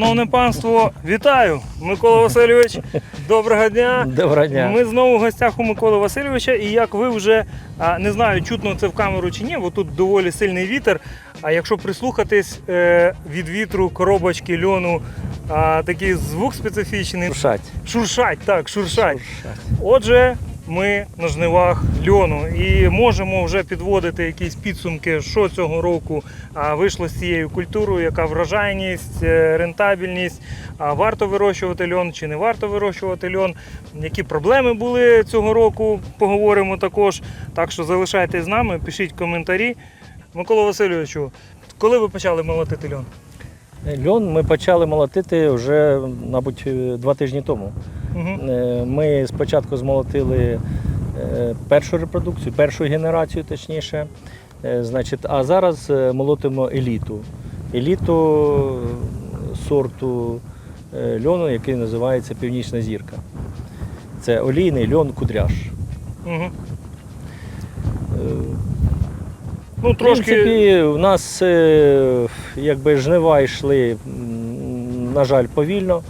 Шановне панство, вітаю! Микола Васильович, доброго дня. Доброго дня. Ми знову в гостях у Миколи Васильовича, і як ви вже не знаю, чутно це в камеру чи ні, бо тут доволі сильний вітер. А якщо прислухатись е, від вітру, коробочки, льону, такий звук специфічний. Шуршать. Шуршать, так, шуршать. Шуршать. Отже, ми на жнивах льону і можемо вже підводити якісь підсумки, що цього року вийшло з цією культурою, яка врожайність, е, рентабельність, варто вирощувати льон чи не варто вирощувати льон, які проблеми були цього року, поговоримо також. Так що залишайтесь з нами, пишіть коментарі. Микола Васильовичу, коли ви почали молотити льон? Льон ми почали молотити вже, мабуть, два тижні тому. Угу. Ми спочатку змолотили е, першу репродукцію, першу генерацію, точніше. Е, Значить, а зараз молотимо еліту. Еліту сорту льону, який називається Північна зірка. Це олійний льон кудряш. Угу. Ну, В принципі, у нас якби жнива йшли, на жаль, повільно.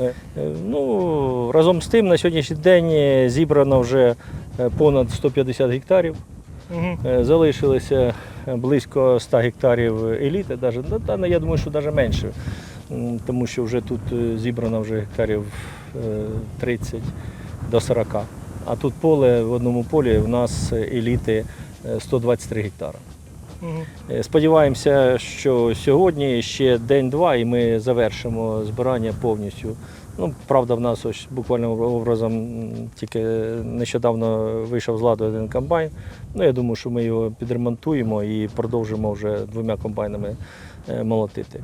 Е, е, Ну, разом з тим, на сьогоднішній день е, зібрано вже понад 150 гектарів. Угу. Залишилося близько 100 гектарів еліти, навіть, ну, ну, я думаю, що навіть менше, тому що вже тут зібрано вже гектарів е, 30 до 40. А тут поле в одному полі у нас еліти е, 123 гектара. Е, Сподіваємося, що сьогодні ще день-два і ми завершимо збирання повністю. Ну, правда, в нас ось буквально образом тільки нещодавно вийшов з ладу один комбайн. Ну, я думаю, що ми його підремонтуємо і продовжимо вже двома комбайнами е, молотити.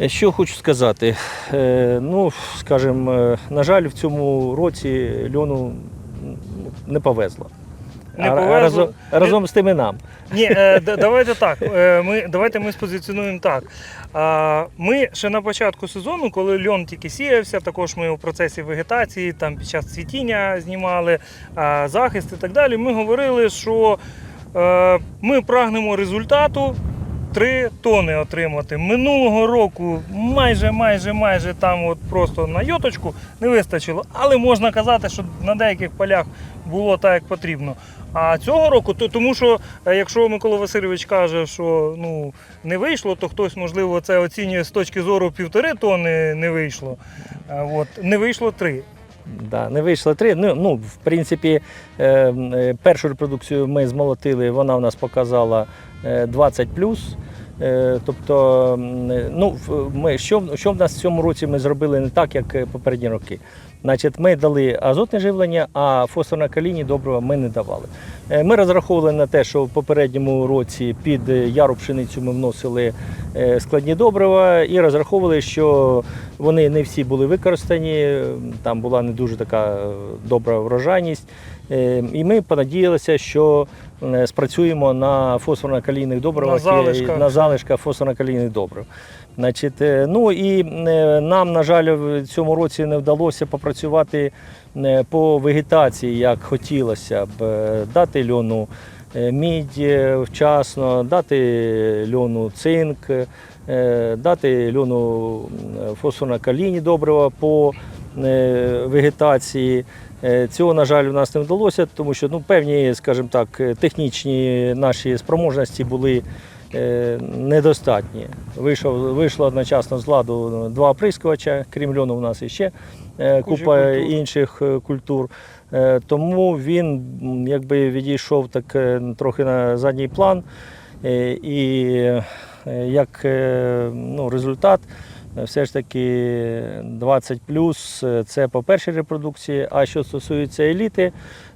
Е, Що хочу сказати? Ну, скажімо, на жаль, в цьому році льону не повезло. Не повезло. Разом, разом з тими нам. Ні, е, давайте так. Е, ми, давайте ми спозиціонуємо так. Ми ще на початку сезону, коли льон тільки сіявся, також ми у процесі вегетації, там під час цвітіння знімали захист і так далі. Ми говорили, що е, ми прагнемо результату. 3 тони отримати. Минулого року майже, майже, майже там от просто на йоточку не вистачило, але можна казати, що на деяких полях було так, як потрібно. А цього року, то, тому що е, якщо Микола Васильович каже, що ну, не вийшло, то хтось, можливо, це оцінює з точки зору півтори тони не вийшло. Е, От, не вийшло три. Да, не вийшло три. Ну, ну в принципі, е, першу репродукцію ми змолотили, вона в нас показала 20 Е, Тобто, ну, ми, що, що в нас в цьому році ми зробили не так, як е, попередні роки. Значить, ми дали азотне живлення, а фосфорна каліні добрива ми не давали. Е, Ми розраховували на те, що в попередньому році під яру пшеницю ми вносили складні добрива і розраховували, що вони не всі були використані, там була не дуже така добра врожайність. Е, І ми понадіялися, що е, спрацюємо на фосфорно-калійних добривах, На залишках. на залишках фосфорно-калійних добрив. Значить, е, ну і е, нам, на жаль, в цьому році не вдалося попрацювати по вегетації, як хотілося б, дати льону мідь вчасно, дати льону цинк, дати льону фосфорно-калійні добрива по вегетації. Е, Цього, на жаль, у нас не вдалося, тому що ну, певні, скажімо так, е, технічні наші спроможності були е, недостатні. Вийшов, вийшло одночасно з ладу два оприскувача, крім льону, у нас іще е, купа культур. інших е, культур. Е, Тому він якби відійшов так е, трохи на задній план. Е, І е, як е, ну, результат, е, все ж таки 20 плюс це по першій репродукції. А що стосується еліти,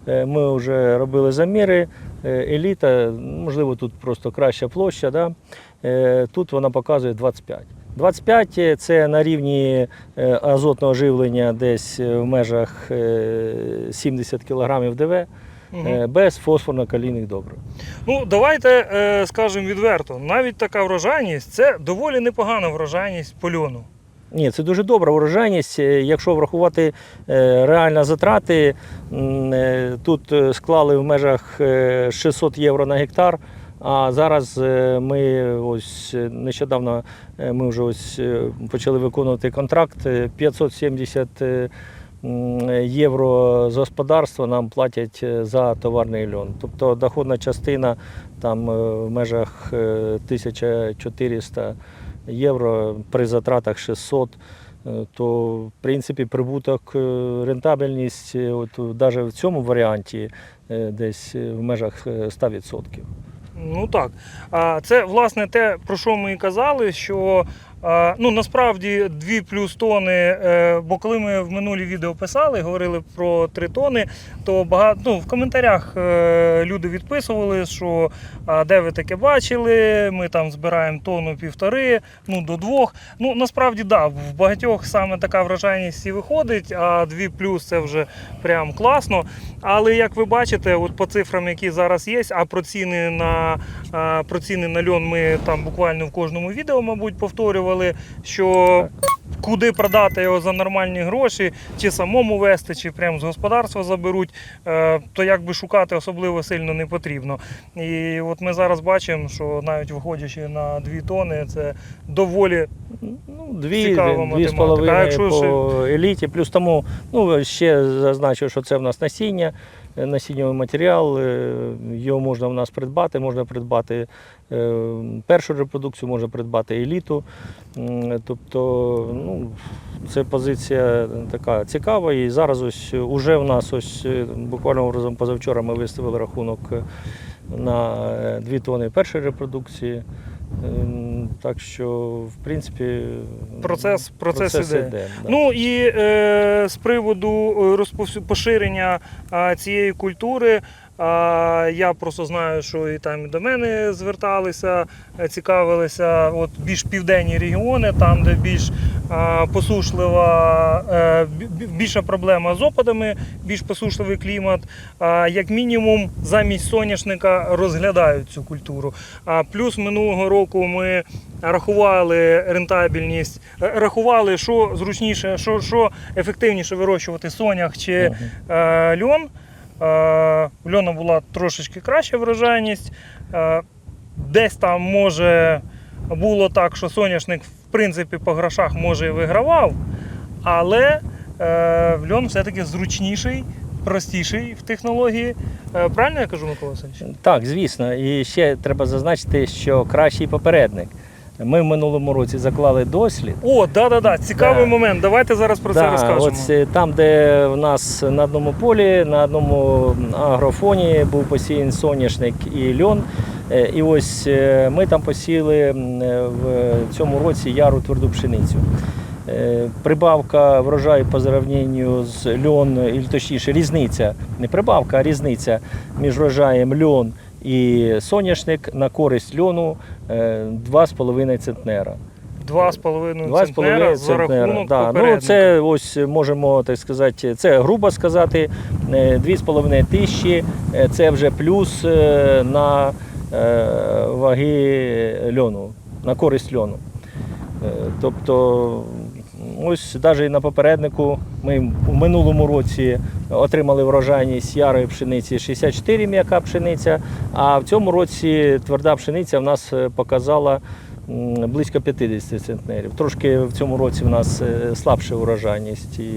е, ми вже робили заміри. Е, Еліта, можливо, тут просто краща площа. Да? Е, Тут вона показує 25. 25 це на рівні е, азотного живлення десь е, в межах е, 70 кг ДВ Е, без фосфорно-калійних добрив. Ну, давайте е, скажемо відверто, навіть така врожайність це доволі непогана врожайність по льону. Ні, це дуже добра урожайність. Е, Якщо врахувати реальні затрати, тут склали в межах е, 600 євро на гектар, А зараз ми ось нещодавно ми вже ось почали виконувати контракт. е, 570 е, м, євро з господарства нам платять е, за товарний льон. Тобто доходна частина там е, в межах е, 1400 євро при затратах 600. е, То в принципі прибуток, е, рентабельність, е, от навіть в цьому варіанті е, десь е, в межах е, 100%. Ну так. Це власне те, про що ми і казали, що ну насправді 2 плюс тони, е, бо коли ми в минулі відео писали, говорили про 3 тони, то багато ну, в коментарях е, люди відписували, що де ви таке бачили, ми там збираємо тонну півтори, ну до двох. Ну насправді да, в багатьох саме така вражайність і виходить, а 2 плюс це вже прям класно. Але як ви бачите, от по цифрам, які зараз є, а про ціни на, а, про ціни на льон ми там буквально в кожному відео, мабуть, повторювали, що куди продати його за нормальні гроші, чи самому вести, чи прямо з господарства заберуть, е, то якби шукати особливо сильно не потрібно. І от ми зараз бачимо, що навіть виходячи на 2 тони, це доволі Ну, дві, Цікава дві математика. А якщо по еліті. Плюс тому, ну ще зазначу, що це в нас насіння, насіннєвий матеріал. е, Його можна в нас придбати, можна придбати е, першу репродукцію, можна придбати еліту. Тобто, ну, це позиція така цікава. І зараз ось уже в нас ось е, буквально образом позавчора ми виставили рахунок е, на е, дві тони першої репродукції. Ем, Так що, в принципі, Процес- процес іде. да. Ну і е, з приводу е, розповсю- поширення е, цієї культури. А я просто знаю, що і там і до мене зверталися, е, цікавилися от більш південні регіони, там, де більш посушлива, е, бі- бі- більша проблема з опадами, більш посушливий клімат. Як мінімум, замість соняшника розглядають цю культуру. А плюс минулого року ми рахували рентабельність, е, рахували, що зручніше, що, що ефективніше вирощувати сонях чи е, льон. У льона була трошечки краща врожайність. Десь там може було так, що соняшник принципі по грошах може і вигравав, але е, льон все-таки зручніший, простіший в технології. Е, правильно я кажу, Микола Васильович? Так, звісно. І ще треба зазначити, що кращий попередник. Ми в минулому році заклали дослід. О, да-да-да, цікавий Да. момент. Давайте зараз про це Да, розкажемо. Ось е, там, де в нас на одному полі, на одному агрофоні був посіян соняшник і льон. Е, І ось е, ми там посіяли м, е, в цьому році яру тверду пшеницю. Прибавка врожаю по зрівнянню з льон, і точніше різниця, не прибавка, а різниця між врожаєм льон і соняшник на користь льону е, 2,5 центнера. Два з половиною центнера за рахунок Да. Ну, це ось можемо так сказати, це грубо сказати, е, 2,5 тисячі. Це вже плюс на ваги льону, на користь льону. Е, Тобто, ось навіть на попереднику ми у минулому році отримали врожайність ярої пшениці 64 м'яка пшениця, а в цьому році тверда пшениця в нас е, показала близько 50 центнерів. Трошки в цьому році в нас е, слабша врожайність і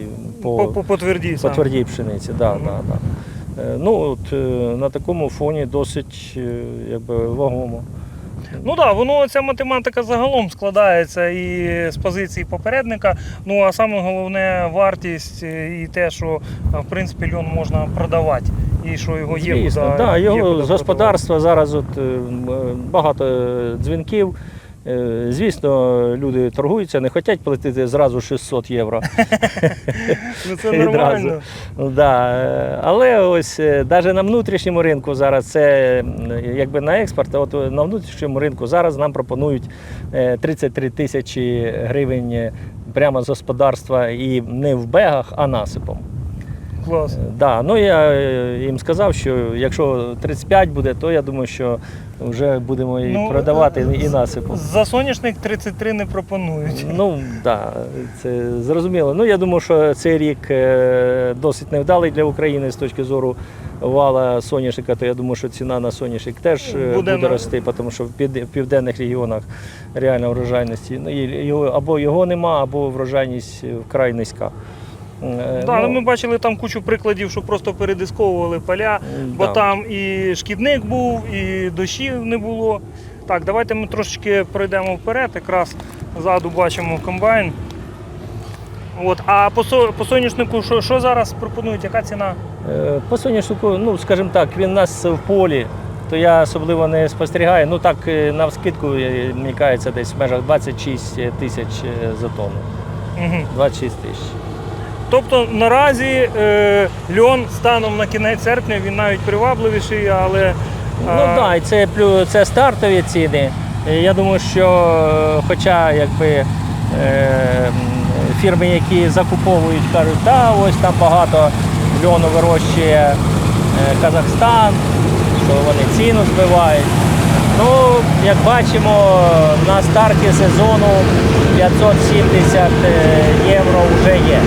по, по, по, по твердій по твердій пшениці. Да, Мгм. да, да. Е, Ну, от, е, на такому фоні досить е, якби, вагомо. Ну так, да, воно ця математика загалом складається і з позиції попередника. Ну а саме головне вартість і те, що в принципі льон можна продавати, і що його є Звісно, куди, да, є його куди з продавати. господарства зараз от, багато дзвінків. Е, Звісно, люди торгуються, не хочуть платити зразу 600 євро. Ну це нормально. Ну, да. е, Але ось навіть на внутрішньому ринку зараз це якби на експорт, а от е, на внутрішньому ринку зараз нам пропонують е, 33 тисячі гривень е, прямо з господарства і не в бегах, а насипом. Клас. Е, Да, ну я е, їм сказав, що якщо 35 буде, то я думаю, що вже будемо і Ну, продавати е, і насипом. За соняшник 33 не пропонують. Ну так, да, це зрозуміло. Ну я думаю, що цей рік е, досить невдалий для України з точки зору вала соняшника, то я думаю, що ціна на соняшник теж е, Буде буде, на- рости, тому що в під- в південних регіонах реально врожайності ну, і або його нема, або врожайність вкрай низька. Е, Да, ну, ну, ми бачили там кучу прикладів, що просто передисковували поля, бо да. там і шкідник був, і дощів не було. Так, давайте ми трошечки пройдемо вперед, якраз ззаду бачимо комбайн. От, а по, по соняшнику що, що зараз пропонують? Яка ціна? Е, По соняшнику, ну скажімо так, він у нас в полі, то я особливо не спостерігаю. Ну так е, навскидку е, мені кажеться десь в межах 26 тисяч е, за тонну. Угу. 26 тисяч. Тобто наразі е, льон станом на кінець серпня він навіть привабливіший, але Ну так, да, і це це стартові ціни. Я думаю, що е, хоча якби е, фірми, які закуповують, кажуть, та ось там багато льону вирощує е, Казахстан, що вони ціну збивають. Ну, як бачимо, на старті сезону 570 е, євро вже є.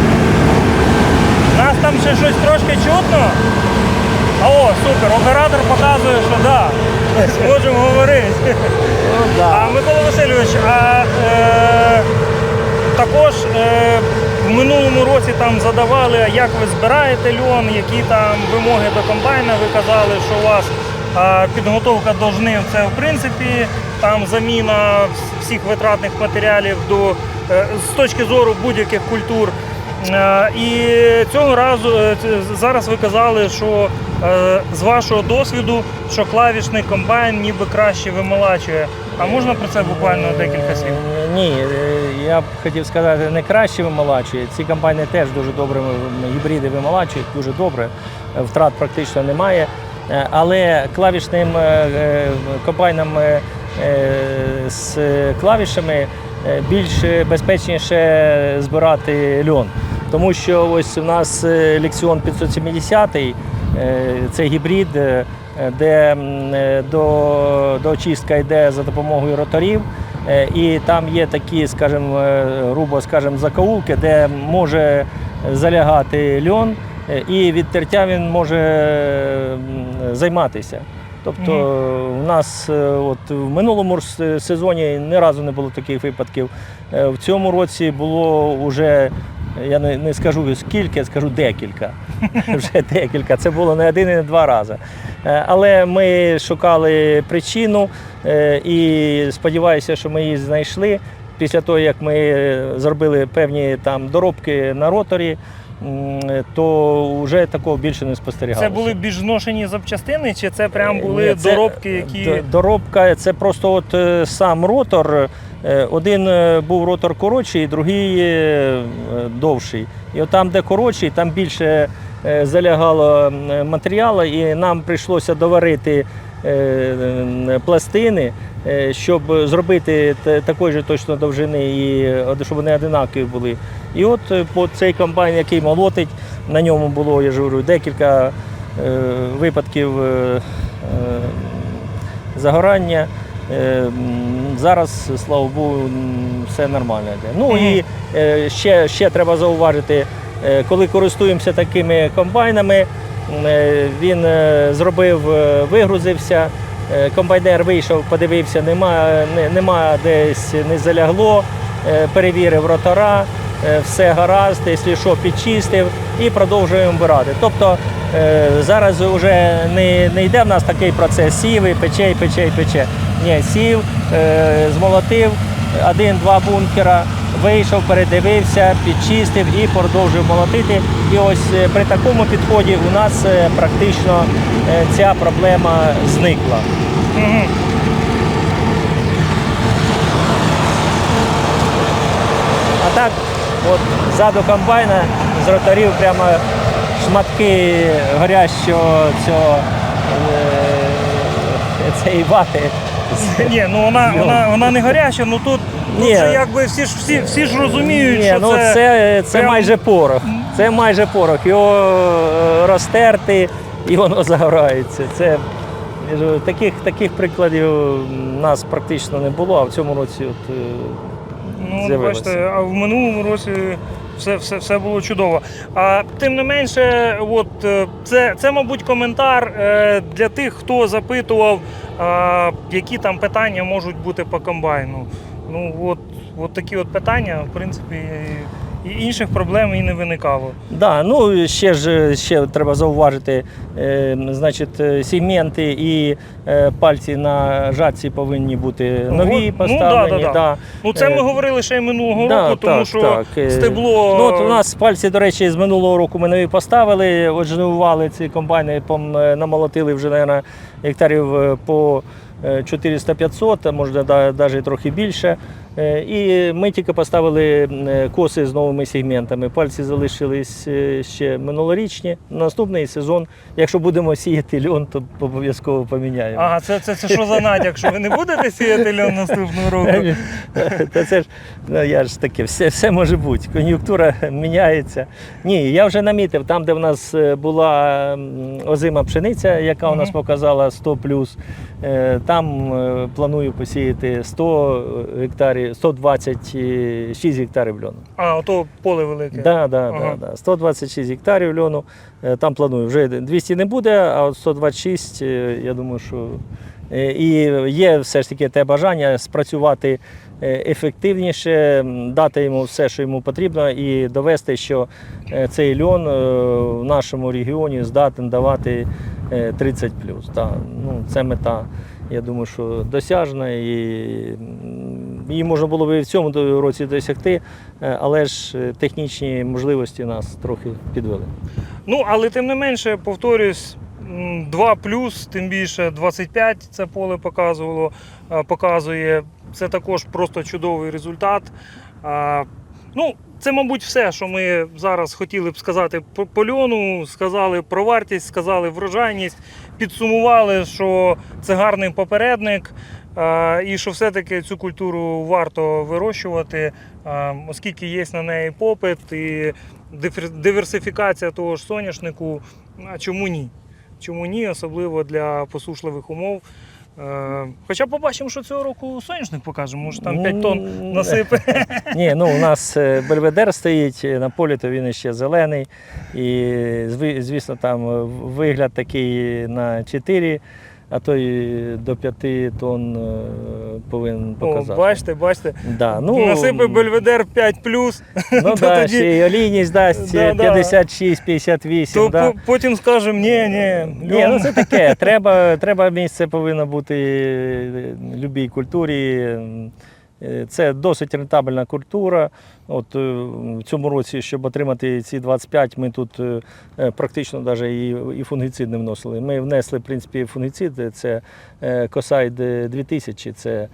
Там ще щось трошки чутно. А о, супер, оператор показує, що да, зможемо говорити. Ну, да. А Микола Васильович, а е, також е, в минулому році там задавали, як ви збираєте льон, які там вимоги до комбайна. Ви казали, що у вас е, підготовка до жнив це в принципі там заміна всіх витратних матеріалів до е, з точки зору будь-яких культур. Е, І цього разу е, зараз ви казали, що е, з вашого досвіду, що клавішний комбайн ніби краще вимолачує. А можна про це буквально декілька слів? Ні, я б хотів сказати, не краще вимолачує. Ці комбайни теж дуже добре гібриди вимолачують, дуже добре. Втрат практично немає. Але клавішним комбайном з клавішами більш безпечніше збирати льон. Тому що ось у нас е, 570 е, це гібрид, е, де е, до, до очистка йде за допомогою роторів. Е, І там є такі, скажімо, е, грубо скажімо, закоулки, де може залягати льон, е, і від тертя він може займатися. Тобто у нас е, от в минулому сезоні ні разу не було таких випадків. Е, В цьому році було вже, я не, не скажу скільки, я скажу декілька. Вже декілька. Це було не один і не два рази. Е, Але ми шукали причину е, і сподіваюся, що ми її знайшли. Після того, як ми е, зробили певні там доробки на роторі, то вже такого більше не спостерігалося. Це були більш зношені запчастини, чи це прям Е, були це, доробки, е, які. Доробка це просто от е, сам ротор. Один був ротор коротший, другий довший. І от там, де коротший, там більше залягало матеріалу, і нам прийшлося доварити пластини, щоб зробити такої ж точно довжини, і щоб вони одинакові були. І от е, по цей комбайн, який молотить, на ньому було, я ж говорю, декілька е, випадків е, е, загорання. Е, Зараз, слава Богу, все нормально йде. Ну і е, ще, ще треба зауважити, е, коли користуємося такими комбайнами, е, він е, зробив, е, вигрузився, е, комбайнер вийшов, подивився, нема, не- нема десь не залягло, перевірив ротора, все гаразд, якщо що, підчистив і продовжуємо вбирати. Тобто е, зараз вже не, не йде в нас такий процес сів і пече, пече, пече. Ні, сів, е, змолотив один-два бункера, вийшов, передивився, підчистив і продовжив молотити. І ось е, при такому підході у нас е, практично е, ця проблема зникла. Мгм. А так, от ззаду комбайна з роторів прямо шматки горящого цього е, цієї вати. Ні, ну вона, вона, вона не гаряча, ну тут, тут Ні. же якби всі ж всі, всі ж розуміють, Ні, що ну це. це, це прям- майже порох. Це майже порох. Його е, розтерти і воно загорається. Це я ж говорю, таких, таких прикладів у нас практично не було, а в цьому році от, е, Ну, от бачите, а в минулому році все, все, все було чудово. А тим не менше, от е, це, це, мабуть, коментар е, для тих, хто запитував, е, які там питання можуть бути по комбайну. Ну, от, от такі от питання, в принципі, і інших проблем і не виникало. Да, ну ще ж ще треба зауважити, е, значить, е, сегменти і е, пальці на жатці повинні бути нові от, ну, поставлені. да, да, да. Ну, це Е, ми говорили ще й минулого да, року, тому так, що так, е, стебло. Ну, от у нас пальці, до речі, з минулого року ми нові поставили. От ці комбайни, пом- е, намолотили вже, мабуть, гектарів е, по е, 400-500, а може навіть трохи більше. Е, І ми тільки поставили е, коси з новими сегментами. Пальці залишились е, ще минулорічні. Наступний сезон, якщо будемо сіяти льон, то обов'язково поміняємо. Ага, це, це, це що за натяк, що ви не будете сіяти льон наступного року? Та це ж, ну я ж таке, все, все може бути. Кон'юнктура міняється. Ні, я вже намітив, там, де в нас була озима пшениця, яка у нас показала 100 е, там планую посіяти 100 гектарів, 126 гектарів льону. А, ото поле велике. Да, да, Ага. да, да. 126 гектарів льону. Е, Там планую. Вже 200 не буде, а от 126, е, я думаю, що. е, І є все ж таки те бажання спрацювати ефективніше, дати йому все, що йому потрібно, і довести, що цей льон в нашому регіоні здатен давати е, 30 Да. Ну, це мета. Я думаю, що досяжна і її можна було б і в цьому році досягти, е, але ж е, технічні можливості нас трохи підвели. Ну, але тим не менше, повторюсь, м, 2 плюс, тим більше 25 це поле показувало, е, показує. Це також просто чудовий результат. Ну, це, мабуть, все, що ми зараз хотіли б сказати по по льону, сказали про вартість, сказали врожайність, підсумували, що це гарний попередник. І що все-таки цю культуру варто вирощувати, оскільки є на неї попит і диверсифікація того ж соняшнику. А чому ні? Чому ні, особливо для посушливих умов. Хоча побачимо, що цього року соняшник покаже, може там 5 тонн М, насипе. Ні, ну у нас е, бельведер стоїть е, на полі, то він ще зелений. І звісно, там е, вигляд такий на 4, а то і до 5 тонн повинен повинен О, показати. бачите, бачите. Да, ну, Насипе Бельведер 5 плюс, Ну да, тоді- ще й олійність дасть Да, да. 56-58. то да. потім скажемо, ні, ні, Ні, ну це таке. Треба, треба місце повинно бути е, любій культурі. Е, Це досить рентабельна культура. От е, в цьому році, щоб отримати ці 25, ми тут е, практично навіть і, і фунгіцид не вносили. Ми внесли, в принципі, фунгіцид, це Косайд 2000, це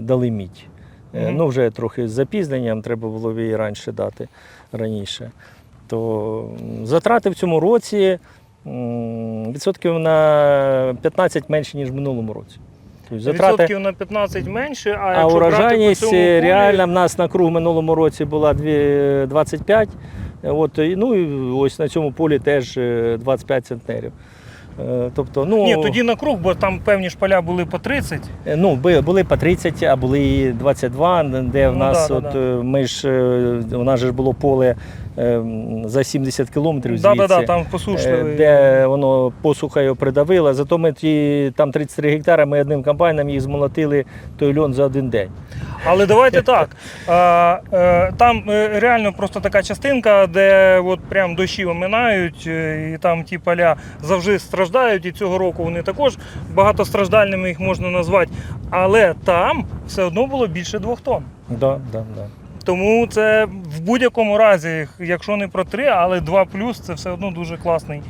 дали мідь. Е, Мгм. Ну, вже трохи з запізненням, треба було її раніше дати раніше. То затрати в цьому році відсотків на 15 менше, ніж в минулому році. Тобто відсотків на 15 менше, а, а якщо брати по урожайність цьому полі, реальна в нас на круг минулому році була 25. От, ну і ось на цьому полі теж е, 25 центнерів. Е, Тобто, ну, Ні, тоді на круг, бо там певні ж поля були по 30. Е, Ну, були по 30, а були і 22, де в Ну, нас, да, от, да. е, ми ж, е, у нас же ж було поле е, за 70 кілометрів звідси. так, так, там Е, посушливий. де воно посуха його придавило. Зато ми ті, там 33 гектари, ми одним комбайном їх змолотили той льон за один день. Але давайте так. Е, там е, реально просто така частинка, де от прям дощі оминають, і там ті поля завжди страждають, і цього року вони також багатостраждальними їх можна назвати. Але там все одно було більше двох тонн. Да, да, да. Тому це в будь-якому разі, якщо не про три, але два плюс, це все одно дуже класний,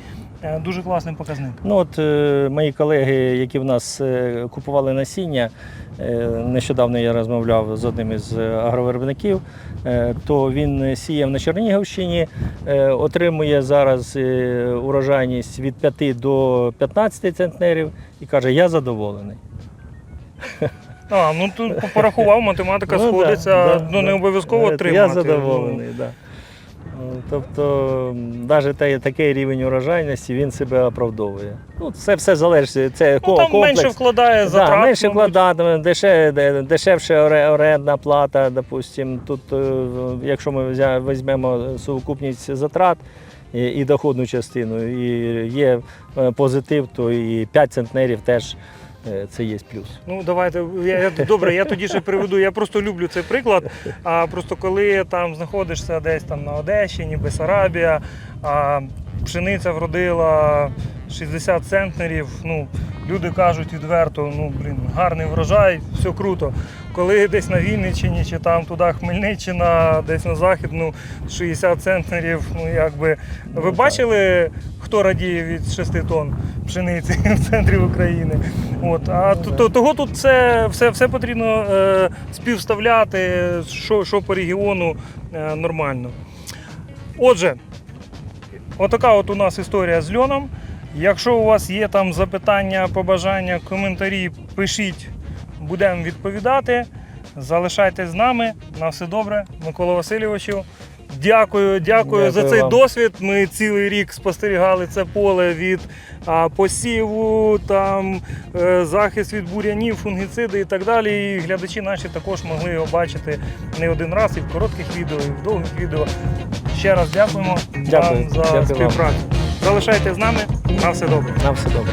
е, дуже класний показник. Ну от е, мої колеги, які в нас е, купували насіння, е, нещодавно я розмовляв з одним із агровиробників, е, то він сіяв на Чернігівщині, е, отримує зараз е, урожайність від 5 до 15 центнерів і каже, я задоволений. А, ну тут порахував, математика Ну, да, сходиться, да, ну не да. обов'язково Е, отримати. Я задоволений, так. Да. Ну, Тобто, навіть такий рівень урожайності він себе оправдовує. Ну, це все залежить. Це Ну, ко- там комплекс. менше вкладає Да, менше мабуть. вкладатиме, деше, де- дешевше оре- орендна плата, допустим. Тут, е, якщо ми взя- візьмемо сукупність затрат і, і доходну частину, і є е, позитив, то і 5 центнерів теж це є плюс. Ну давайте я, я добре. Я тоді ще приведу. Я просто люблю цей приклад. А просто коли там знаходишся десь там на Одещині, Бесарабія, а пшениця вродила 60 центнерів. Ну люди кажуть відверто, ну блін, гарний врожай, все круто. Коли десь на Вінниччині чи там туди Хмельниччина, десь на захід, ну 60 центнерів, ну якби ви бачили, хто радіє від 6 тонн пшениці в центрі України? От а то- того тут все, все, все потрібно е, співставляти, що, що по регіону е, нормально. Отже, отака от у нас історія з льоном. Якщо у вас є там запитання, побажання, коментарі, пишіть, будемо відповідати. Залишайтесь з нами. На все добре, Микола Васильовичу. Дякую, дякую, за цей вам. досвід. Ми цілий рік спостерігали це поле від а, посіву, там е, захист від бур'янів, фунгіциди і так далі. І глядачі наші також могли його бачити не один раз і в коротких відео, і в довгих відео. Ще раз дякуємо Дякую. вам за Дякую вам. співпрацю. Залишайтесь з нами. На все добре. На все добре.